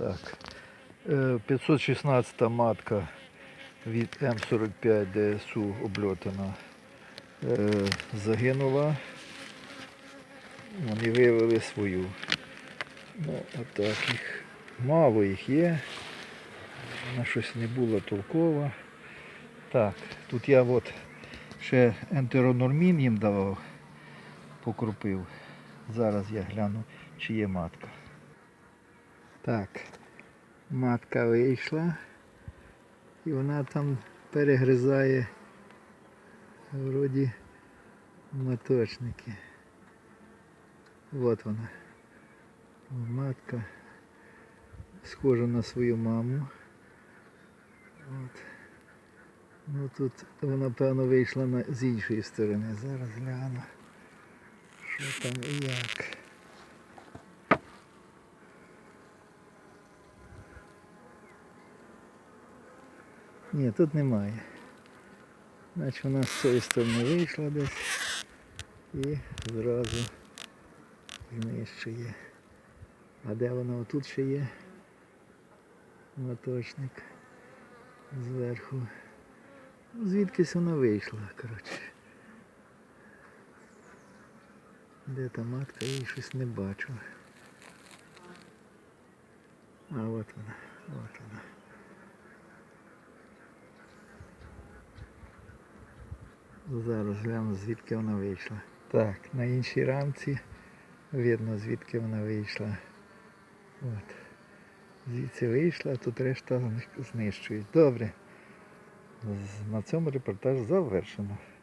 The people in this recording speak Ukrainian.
Так. Е, 516 матка від М45 ДСУ обльотана. Е, Загинула. Вони виявили свою. Ну, отак їх. Мало їх є. Вона щось не було толково. Так, тут я от ще ентеронормін їм давав, покрупив. Зараз я гляну, чи є матка. Так, матка вийшла і вона там перегризає вроді моточники. От вона. Матка схожа на свою маму. От. Ну тут вона певно вийшла на, з іншої сторони. Зараз гляну. Що там і як. Ні, тут немає. Значить вона з цієї сторони вийшла десь і зразу знищує. А де вона отут ще є? Моточник зверху. Ну, Звідкись вона вийшла, коротше. Де та матка, я її щось не бачу. А от вона, от вона. Зараз гляну, звідки вона вийшла. Так, на іншій рамці видно, звідки вона вийшла. От. Звідси вийшла, тут решта знищують. Добре. На цьому репортаж завершено.